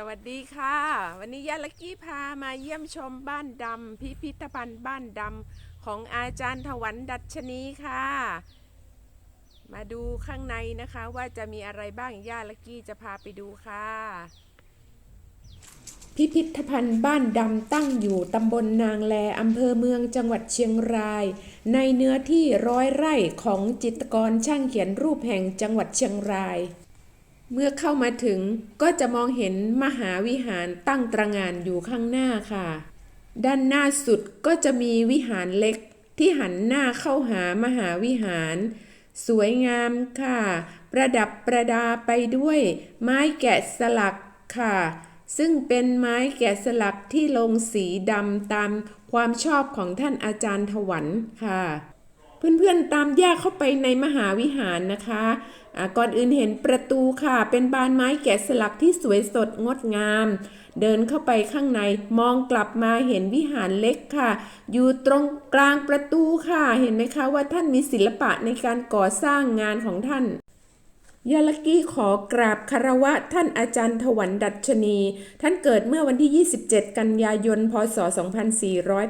สวัสดีค่ะ วันนี้ยาลักกี้พามาเยี่ยมชมบ้านดำพิพิธภัณฑ์บ้านดำของอาจารย์ถวันดัชนีค่ะ มาดูข้างในนะคะว่าจะมีอะไรบ้างย่าลักกี้จะพาไปดูค่ะ พิพิธภัณฑ์บ้านดำตั้งอยู่ตำบลนางแลอำเภอเมืองจังหวัดเชียงราย ในเนื้อที่ร้อยไร่ของจิตกรช่างเขียนรูปแห่งจังหวัดเชียงราย เมื่อเข้ามาถึงก็จะมองเห็นมหาวิหารตั้งตระงานอยู่ข้างหน้าค่ะ ด้านหน้าสุดก็จะมีวิหารเล็กที่หันหน้าเข้าหามหาวิหาร สวยงามค่ะ ประดับประดาไปด้วยไม้แกะสลักค่ะ ซึ่งเป็นไม้แกะสลักที่ลงสีดำตามความชอบของท่านอาจารย์ถวันค่ะ เพื่อนๆตามย่าเข้าไปในมหาวิหารนะคะก่อนอื่นเห็นประตูค่ะ เป็นบานไม้แกะสลักที่สวยสดงดงาม เดินเข้าไปข้างในมองกลับมาเห็นวิหารเล็กค่ะ อยู่ตรงกลางประตูค่ะ เห็นไหมคะว่าท่านมีศิลปะในการก่อสร้างงานของท่าน ยาลกี้ขอกราบคารวะท่านอาจารย์ถวันดัชนี ท่านเกิดเมื่อวันที่ 27 กันยายน พศ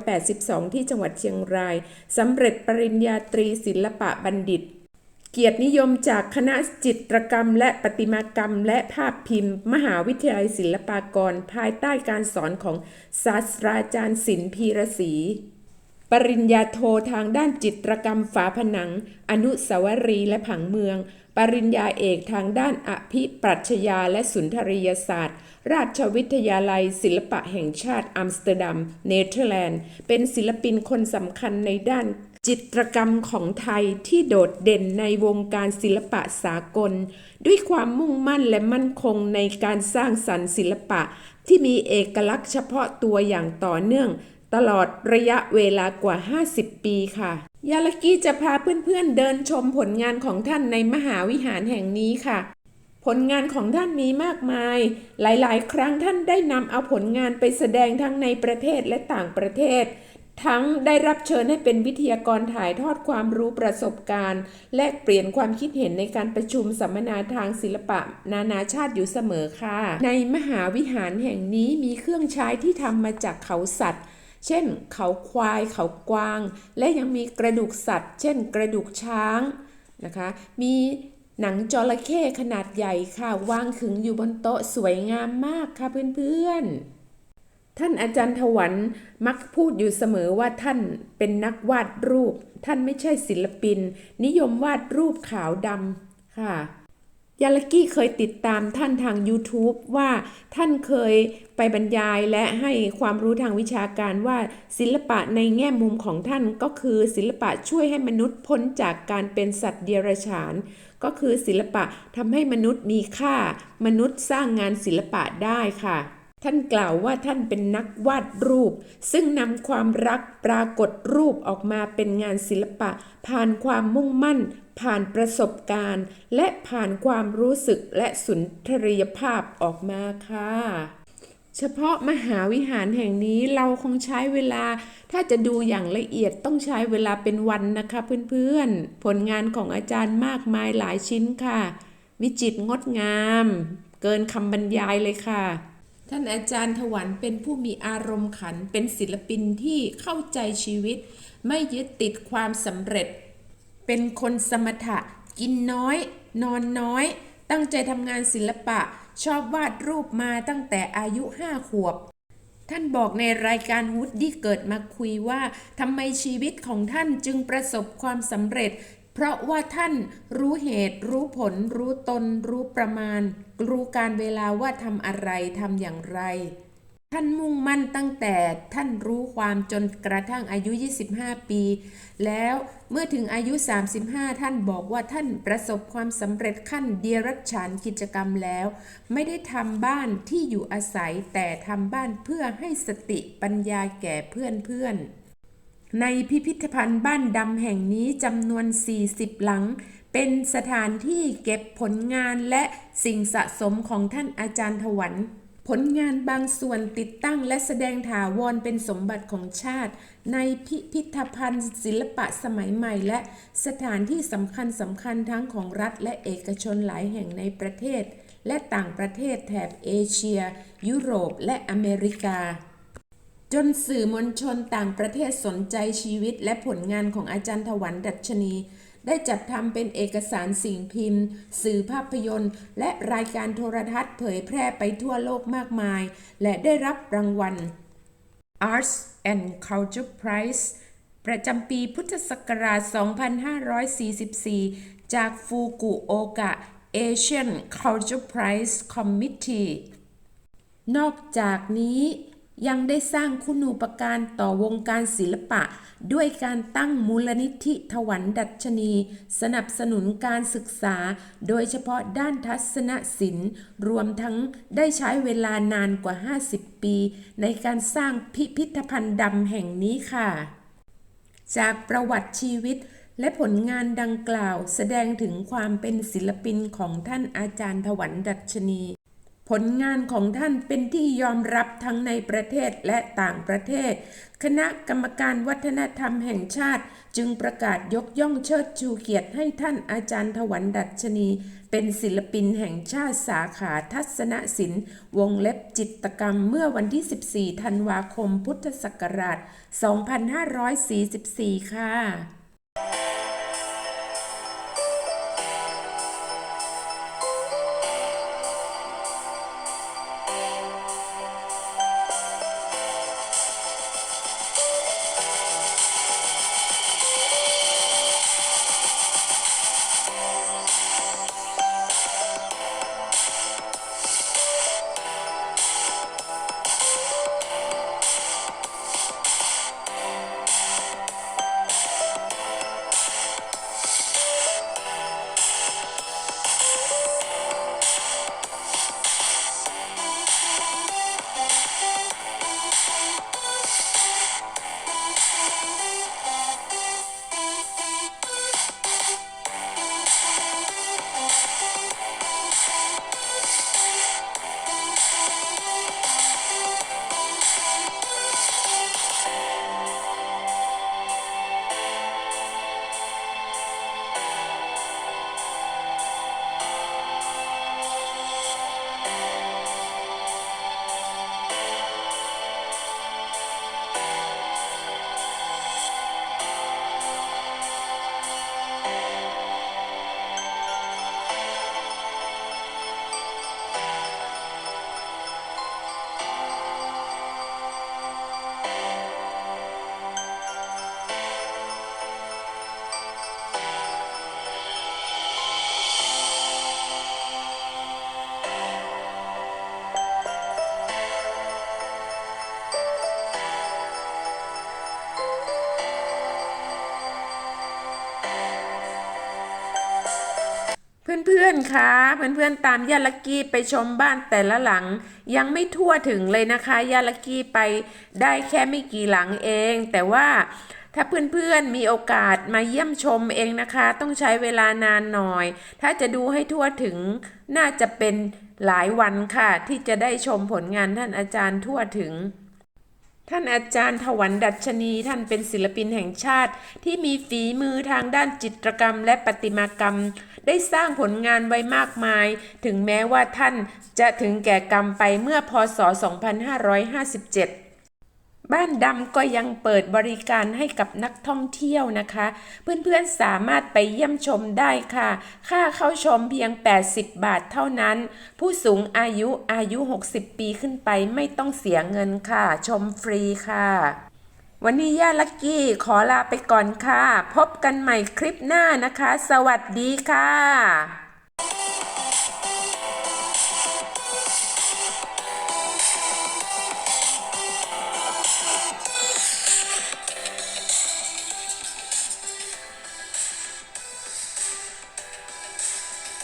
2482 ที่จังหวัดเชียงราย สำเร็จปริญญาตรีศิลปะบัณฑิต เกียรตินิยมจากคณะจิตรกรรม และประติมากรรม และภาพพิมพ์ มหาวิทยาลัยศิลปากร ภายใต้การสอนของศาสตราจารย์ศิลป์พีระศรี ปริญญาโททางด้านจิตรกรรมฝาผนัง อนุสาวรีย์และผังเมือง ปริญญาเอกทางด้านอภิปรัชญาและสุนทรียศาสตร์ ราชวิทยาลัย ศิลปะแห่งชาติอัมสเตอร์ดัม เนเธอร์แลนด์ เป็นศิลปินคนสำคัญในด้านจิตรกรรมของไทยที่โดดเด่นในวงการศิลปะสากล ด้วยความมุ่งมั่นและมั่นคงในการสร้างสรรค์ศิลปะ ที่มีเอกลักษณ์เฉพาะตัวอย่างต่อเนื่อง ตลอดระยะเวลากว่า 50 ปีค่ะ ยาลกี้จะพาเพื่อนๆเดินชมผลงานของท่านในมหาวิหารแห่งนี้ค่ะ ผลงานของท่านมีมากมาย หลายๆ ครั้งท่านได้นำเอาผลงานไปแสดงทั้งในประเทศและต่างประเทศ ทั้งได้รับเชิญให้เป็นวิทยากรถ่ายทอดความรู้ประสบการณ์ แลกเปลี่ยนความคิดเห็นในการประชุมสัมมนาทางศิลปะ นานาชาติอยู่เสมอค่ะ ในมหาวิหารแห่งนี้มีเครื่องใช้ที่ทำมาจากเขาสัตว์ เช่น เขาควายเขากวาง และยังมีกระดูกสัตว์ เช่น กระดูกช้างนะคะ มีหนังจระเข้ขนาดใหญ่ค่ะวางขึงอยู่บนโต๊ะสวยงามมากค่ะเพื่อนๆ ท่านอาจารย์ถวันมักพูดอยู่เสมอว่าท่านเป็นนักวาดรูป ท่านไม่ใช่ศิลปิน นิยมวาดรูปขาวดำค่ะ ยาลกี้เคยติดตามท่านทาง YouTube ว่าท่านเคยไปบรรยายและให้ความรู้ทางวิชาการว่าศิลปะในแง่มุมของท่านก็คือศิลปะช่วยให้มนุษย์พ้นจากการเป็นสัตว์เดรัจฉาน ก็คือศิลปะทำให้มนุษย์มีค่า มนุษย์สร้างงานศิลปะได้ค่ะ ท่านกล่าวว่าท่านเป็นนักวาดรูป ซึ่งนำความรักปรากฏรูปออกมาเป็นงานศิลปะ ผ่านความมุ่งมั่น ผ่านประสบการณ์ และผ่านความรู้สึกและสุนทรียภาพออกมาค่ะเฉพาะมหาวิหารแห่งนี้เราคงใช้เวลา ถ้าจะดูอย่างละเอียดต้องใช้เวลาเป็นวันนะคะเพื่อนๆ ผลงานของอาจารย์มากมายหลายชิ้นค่ะ วิจิตรงดงาม เกินคำบรรยายเลยค่ะ ท่านอาจารย์ถวันเป็นผู้มีอารมณ์ขัน เป็นศิลปินที่เข้าใจชีวิต ไม่ยึดติดความสำเร็จ เป็นคนสมถะ กินน้อย นอนน้อย ตั้งใจทำงานศิลปะ ชอบวาดรูปมาตั้งแต่อายุห้าขวบ ท่านบอกในรายการวูดดี้เกิดมาคุยว่าทำไมชีวิตของท่านจึงประสบความสำเร็จ เพราะว่าท่านรู้เหตุรู้ผล รู้ตน รู้ประมาณ รู้การเวลาว่าทำอะไรทำอย่างไร ท่านมุ่งมั่นตั้งแต่ท่านรู้ความจนกระทั่งอายุ 25 ปี แล้วเมื่อถึงอายุ 35 ท่านบอกว่าท่านประสบความสำเร็จขั้นเดียรัจฉานกิจกรรมแล้ว ไม่ได้ทำบ้านที่อยู่อาศัยแต่ทำบ้านเพื่อให้สติปัญญาแก่เพื่อนเพื่อน ในพิพิธภัณฑ์บ้านดำแห่งนี้จำนวน 40 หลัง เป็นสถานที่เก็บผลงานและสิ่งสะสมของท่านอาจารย์ถวัน ผลงานบางส่วนติดตั้งและแสดงถาวรเป็นสมบัติของชาติ ในพิพิธภัณฑ์ศิลปะสมัยใหม่ และสถานที่สำคัญสำคัญทั้งของรัฐและเอกชนหลายแห่งในประเทศ และต่างประเทศแถบเอเชีย ยุโรป และอเมริกา จนสื่อมวลชนต่างประเทศสนใจชีวิตและผลงานของอาจารย์ถวันดัชนี ได้จัดทำเป็นเอกสารสิ่งพิมพ์ สื่อภาพยนตร์ และรายการโทรทัศน์เผยแพร่ไปทั่วโลกมากมาย และได้รับรางวัล Arts and Culture Prize ประจำปีพุทธศักราช 2544 จากฟูกุโอกะ Asian Culture Prize Committee นอกจากนี้ ยังได้สร้างคุณูปการต่อวงการศิลปะ ด้วยการตั้งมูลนิธิถวันดัชนี สนับสนุนการศึกษา โดยเฉพาะด้านทัศนศิลป์ รวมทั้งได้ใช้เวลานานกว่า 50 ปี ในการสร้างพิพิธภัณฑ์ดำแห่งนี้ค่ะ จากประวัติชีวิตและผลงานดังกล่าวแสดงถึงความเป็นศิลปินของท่านอาจารย์ถวันดัชนี ผลงานของท่านเป็นที่ยอมรับทั้งในประเทศและต่างประเทศ คณะกรรมการวัฒนธรรมแห่งชาติ จึงประกาศยกย่องเชิดชูเกียรติให้ท่านอาจารย์ถวันดัชนี เป็นศิลปินแห่งชาติสาขาทัศนศิลป์ วงเล็บจิตกรรมเมื่อวันที่ 14 ธันวาคม พุทธศักราช 2544 ค่ะ อนๆคะเพื่อนๆตามยาลักกี้ไปชมบ้านแต่ละหลัง ยังไม่ทั่วถึงเลยนะคะยาลักกี้ไปได้แค่ไม่กี่หลังเอง แต่ว่าถ้าเพื่อนๆมีโอกาสมาเยี่ยมชมเองนะคะ ต้องใช้เวลานานหน่อย ถ้าจะดูให้ทั่วถึงน่าจะเป็นหลายวันค่ะ ที่จะได้ชมผลงานท่านอาจารย์ทั่วถึง ท่านอาจารย์ถวันดัชนี ท่านเป็นศิลปินแห่งชาติ ที่มีฝีมือทางด้านจิตรกรรมและประติมากรรม ได้สร้างผลงานไว้มากมาย ถึงแม้ว่าท่านจะถึงแก่กรรมไปเมื่อพศ 2557 บ้านดำก็ยังเปิดบริการให้กับนักท่องเที่ยวนะคะ เพื่อนๆสามารถไปเยี่ยมชมได้ค่ะ ค่าเข้าชมเพียง 80 บาทเท่านั้น ผู้สูงอายุอายุ 60 ปีขึ้นไปไม่ต้องเสียเงินค่ะ ชมฟรีค่ะ วันนี้ย่าลักกี้ขอลาไปก่อนค่ะ พบกันใหม่คลิปหน้านะคะ สวัสดีค่ะ